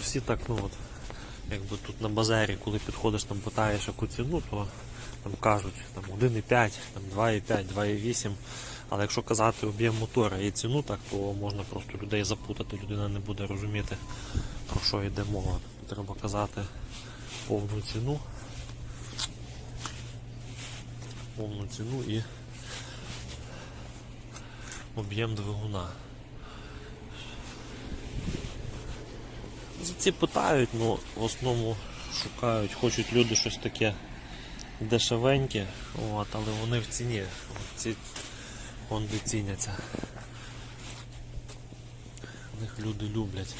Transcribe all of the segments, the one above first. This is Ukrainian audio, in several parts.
всі так, ну от, якби тут на базарі, коли підходиш, там питаєш яку ціну, то там кажуть там 1,5, там 2,5, 2,8. Але якщо казати об'єм мотора і ціну, так, то можна просто людей запутати, людина не буде розуміти, про що йде мова. Треба казати повну ціну. Повну ціну і об'єм двигуна. За питають, ну в основному шукають, хочуть люди щось таке дешевеньке, от, але вони в ціні. Ці Хонди ціняться. Них люди люблять.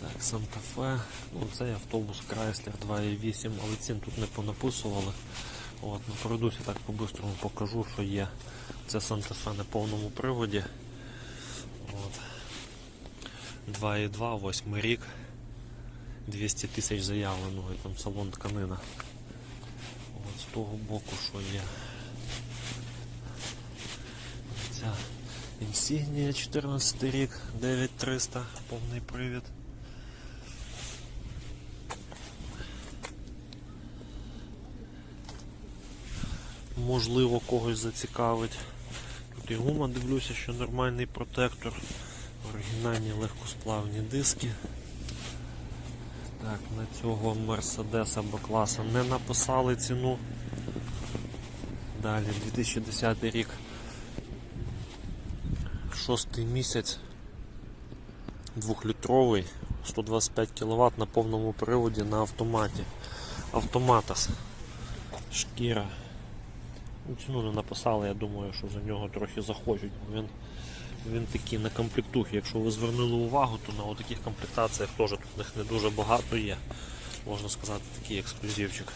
Так, Санта-Фе. Ну, цей автобус Chrysler 2.8, але цін тут не понаписували. От, ну, пройдуся так по-бистрому покажу, що є. Це Санта-Фе на повному приводі. От. 2.2, 8 рік. 200 тисяч заявленого і там салон тканина. От з того боку, що є. Ця Insignia 14 рік, 9300, повний привід. Можливо, когось зацікавить. Тут і гума дивлюся, що нормальний протектор. Оригінальні легкосплавні диски. Так, на цього Мерседеса Б-класа не написали ціну. Далі 2010 рік. Шостий місяць. Двохлітровий, 125 кВт на повному приводі на автоматі. Автоматас. Шкіра. Ну, Ціну не написали, я думаю, що за нього трохи захочуть. Він, він такий на комплектухі. Якщо ви звернули увагу, то на таких комплектаціях теж тут них не дуже багато є. Можна сказати, такий ексклюзивчик.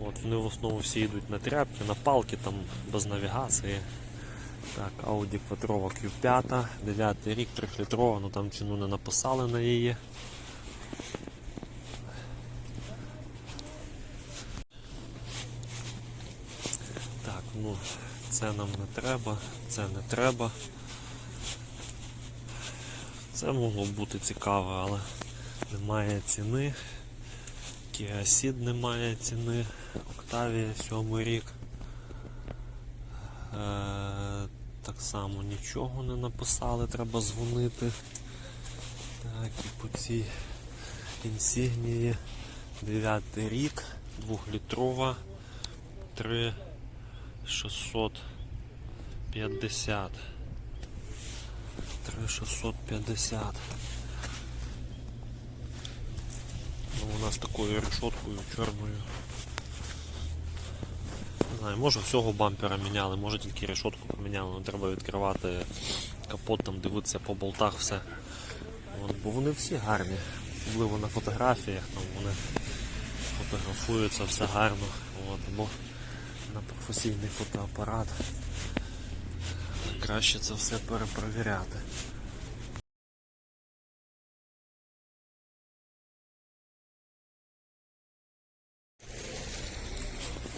От Вони в основному всі йдуть на тряпки, на палки, там без навігації. Так, Audi Quattro Q5, 9 рік, 3-літрова, ну там ціну не написали на її. Так, ну це нам не треба, це не треба. Це могло бути цікаво, але немає ціни. Ceed немає ціни. Octavia 7 рік. Е, так само нічого не написали, треба дзвонити. Так, і по цій інсігнії 9 рік, 2-літрова, 3650. 3650. Ну, у нас такою решоткою чорною. Не знаю, може всього бампера міняли, може тільки решотку поміняли, але треба відкривати капот, там дивитися по болтах все. От, бо вони всі гарні, особливо на фотографіях, там вони фотографуються все гарно. От, бо на професійний фотоапарат краще це все перепровіряти.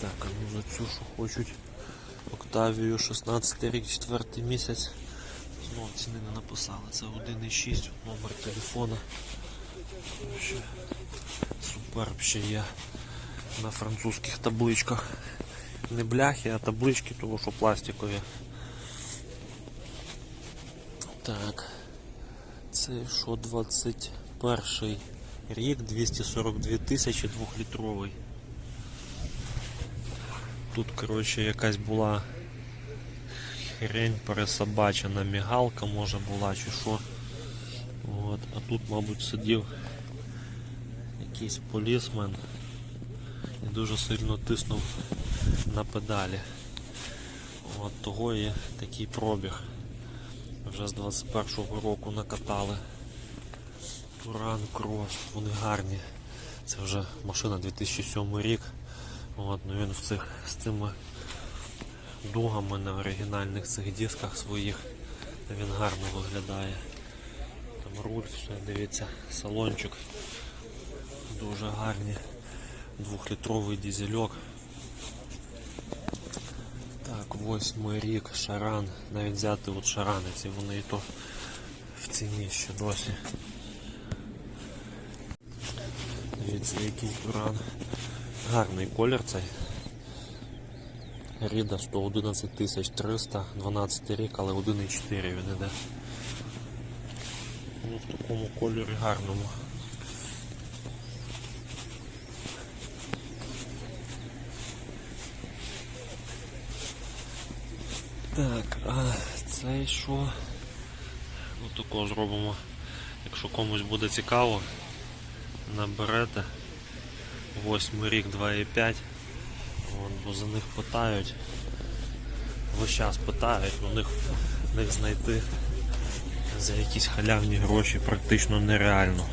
Так, а ну за цю що хочуть. Октавію 16 рік, 4 місяць. Знову ціни не написали. Це 1,6 номер телефона. Ще Суперб ще є на французьких табличках. Не бляхи, а таблички, тому що пластикові. Так. Це що 21 рік, 242 тисячі двохлітровий. Тут, коротше, якась була хрень пересобачена, мігалка може була чи що. От. А тут, мабуть, сидів якийсь полісмен і дуже сильно тиснув на педалі. От того і такий пробіг. Вже з 21-го року накатали. Туран Крос, вони гарні. Це вже машина 2007 рік. От, ну він в цих з цими дугами на оригінальних цих дисках своїх він гарно виглядає. Там руль, все, дивіться, салончик дуже гарні. Двохлітровий дізельок. Так, восьмий рік, шаран. Навіть взяти от шарани, ці вони і то в ціні ще досі. Дивіться, який туран. Гарний колір цей. Ріда 111 300, 12 рік, але 1,4 він іде. Ну, в такому кольорі гарному. Так, а цей що? Ну такого зробимо. Якщо комусь буде цікаво, наберете 8 рік 2,5. Бо за них питають. Весь час питають, ну них, них знайти за якісь халявні гроші практично нереально.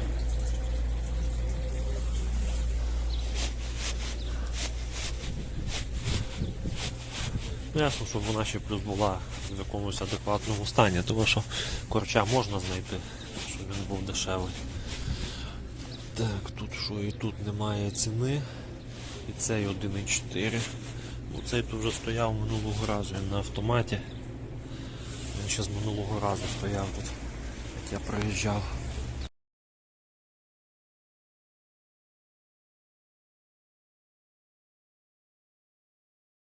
Ясно, щоб вона ще плюс була в якомусь адекватному стані, тому що корча можна знайти, щоб він був дешевий. Так, тут що і тут немає ціни. І цей 1,4. Ну, цей тут вже стояв минулого разу він на автоматі. Він ще з минулого разу стояв тут, як я приїжджав.